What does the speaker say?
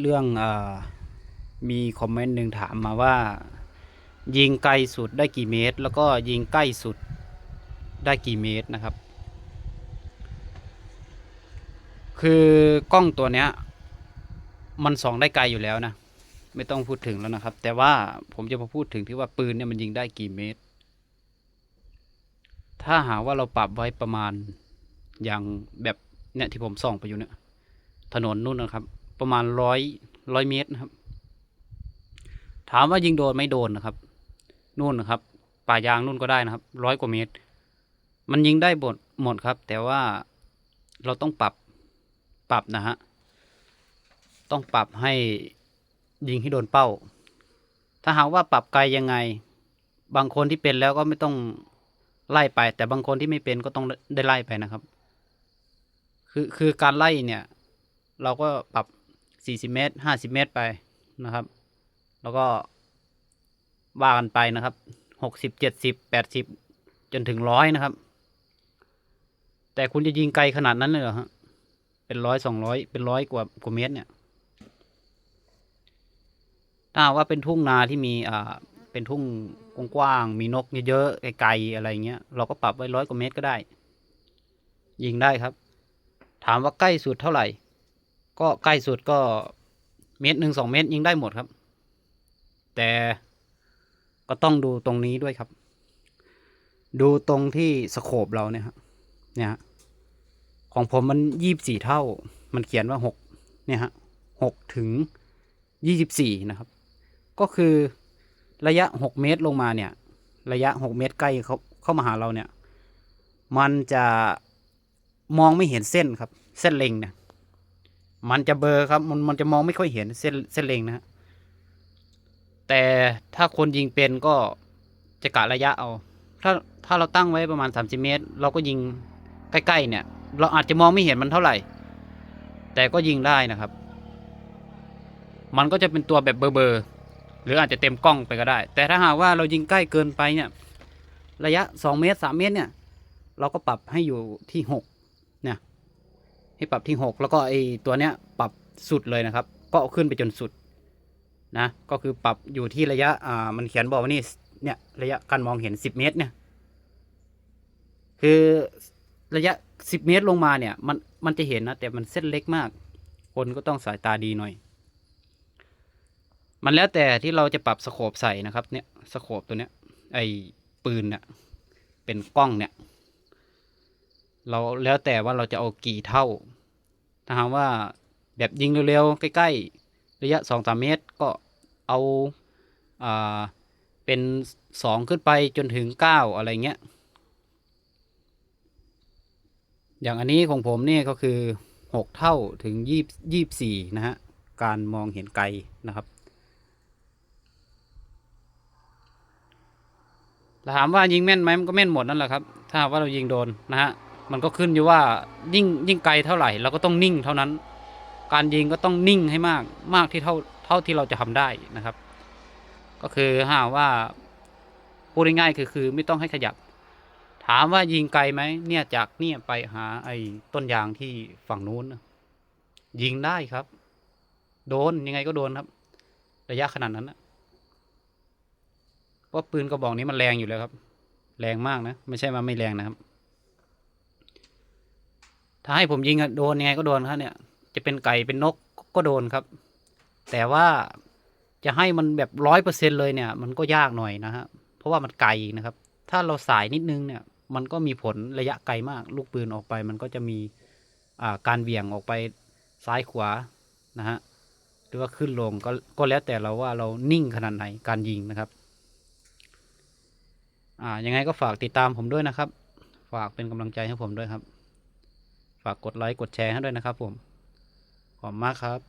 เรื่องอมีคอมเมนต์หนึ่งถามมาว่า ยิงไกลสุดได้กี่เมตร แล้วก็ยิงใกล้สุดได้กี่เมตรนะครับ คือกล้องตัวเนี้ย มันส่องได้ไกลอยู่แล้วนะ ไม่ต้องพูดถึงแล้วนะครับ แต่ว่าผมจะมาพูดถึงที่ว่าปืนเนี่ยมันยิงได้กี่เมตร ถ้าหาว่าเราปรับไว้ประมาณอย่างแบบเนี่ยที่ผมส่องไปอยู่เนี่ยถนนนู่นนะครับ ประมาณร้อยร้อยเมตรนะครับ ถามว่ายิงโดนไม่โดนนะครับนู่นนะครับ ป่ายางนู่นก็ได้นะครับร้อยกว่าเมตร มันยิงได้หมดหมดครับ แต่ว่าเราต้องปรับปรับนะฮะต้องปรับให้ยิงให้โดนเป้า ถ้าหากว่าปรับไกลยังไง บางคนที่เป็นแล้วก็ไม่ต้องไล่ไป แต่บางคนที่ไม่เป็นก็ต้องได้ไล่ไปนะครับ คือคือการไล่เนี่ย เราก็ปรับ 40 เมตร 50 เมตรไปนะครับ แล้วก็ว่ากันไปนะครับ 60 70 80 จนถึงร้อยนะครับ แต่คุณจะยิงไกลขนาดนั้นเลยเหรอฮะเป็นร้อยสองร้อยเป็นร้อยกว่ากว่าเมตรเนี่ยถ้าว่าเป็นทุ่งนาที่มีอ่าเป็นทุ่งกว้างๆมีนกเยอะๆไกลๆอะไรเงี้ยเราก็ปรับไว้ร้อยกว่าเมตรก็ได้ ยิงได้ครับ ถามว่าใกล้สุดเท่าไหร่ ก็ใกล้สุดก็เมตรหนึ่งสองเมตรยิงได้หมดครับ แต่ก็ต้องดูตรงนี้ด้วยครับ ดูตรงที่สโคบเราเนี่ยฮะเนี่ยฮะของผมมันยี่บสี่เท่า มันเขียนว่าหกเนี่ยฮะหกถึงยี่สิบสี่นะครับ ก็คือระยะหกเมตรลงมาเนี่ย ระยะหกเมตรใกล้เขาเข้ามาหาเราเนี่ย มันจะมองไม่เห็นเส้นครับ เส้นเล็งเนี่ย มันจะเบลอครับ มันมันจะมองไม่ค่อยเห็นเส้นเส้นเลงนะฮะแต่ถ้าคนยิงเป็นก็จะกะระยะเอา ถ้าถ้าเราตั้งไว้ประมาณ 30 เมตร เราก็ยิงใกล้ๆเนี่ย เราอาจจะมองไม่เห็นมันเท่าไหร่ แต่ก็ยิงได้นะครับ มันก็จะเป็นตัวแบบเบลอๆหรืออาจจะเต็มกล้องไปก็ได้ แต่ถ้าหากว่าเรายิงใกล้เกินไปเนี่ย ระยะ 2 เมตร 3 เมตรเนี่ย เราก็ปรับให้อยู่ที่ 6 เนี่ย ให้ปรับที่ 6 แล้วก็ไอตัวเนี้ยปรับสุดเลยนะครับ ก็ขึ้นไปจนสุดนะก็คือปรับอยู่ที่ระยะอ่ามันเขียนบอกว่านี่เนี่ยระยะการมองเห็น 10 เมตรเนี่ยคือระยะ 10 เมตรลงมาเนี่ยมันมันจะเห็นนะแต่มันเส้นเล็กมาก คนก็ต้องสายตาดีหน่อย มันแล้วแต่ที่เราจะปรับสโคปใส่นะครับเนี่ยสโคปตัวเนี้ยไอปืนเนี่ยเป็นกล้องเนี่ย เราแล้วแต่ว่าเราจะเอากี่เท่า ถ้าหากว่าแบบยิงเร็วๆ ใกล้ๆ ระยะสองสามเมตรก็เอาอ่าเป็นสองขึ้นไปจนถึงเก้าอะไรเงี้ย อย่างอันนี้ของผมเนี่ยก็คือหกเท่าถึงยี่ยี่สี่นะฮะ การมองเห็นไกลนะครับถามว่ายิงแม่นไหมมันก็แม่นหมดนั่นแหละครับ ถ้าว่าเรายิงโดนนะฮะ มันก็ขึ้นอยู่ว่ายิ่งยิ่งไกลเท่าไหร่เราก็ต้องนิ่งเท่านั้น การยิงก็ต้องนิ่งให้มากมากที่เท่าเท่าที่เราจะทำได้นะครับ ก็คือหาว่าพูดง่ายๆคือคือไม่ต้องให้ขยับ ถามว่ายิงไกลไหมเนี่ยจากเนี่ยไปหาไอ้ต้นยางที่ฝั่งนู้นยิงได้ครับ โดนยังไงก็โดนครับ ระยะขนาดนั้นนะเพราะปืนกระบอกนี้มันแรงอยู่แล้วครับ แรงมากนะ ไม่ใช่ว่าไม่แรงนะครับ ถ้าให้ผมยิงอะโดนยังไงก็โดนครับเนี่ย จะเป็นไก่เป็นนกก็โดนครับ แต่ว่าจะให้มันแบบร้อยเปอร์เซ็นเลยเนี่ย มันก็ยากหน่อยนะฮะเพราะว่ามันไกลนะครับ ถ้าเราสายนิดนึงเนี่ย มันก็มีผลระยะไกลมาก ลูกปืนออกไป มันก็จะมีอ่าการเบี่ยงออกไปซ้ายขวานะฮะหรือว่าขึ้นลงก็ก็แล้วแต่เราว่าเรานิ่งขนาดไหนการยิงนะครับอ่ายังไงก็ฝากติดตามผมด้วยนะครับ ฝากเป็นกำลังใจให้ผมด้วยครับ ฝากกดไลค์กดแชร์ให้ด้วยนะครับผม ขอบมากครับ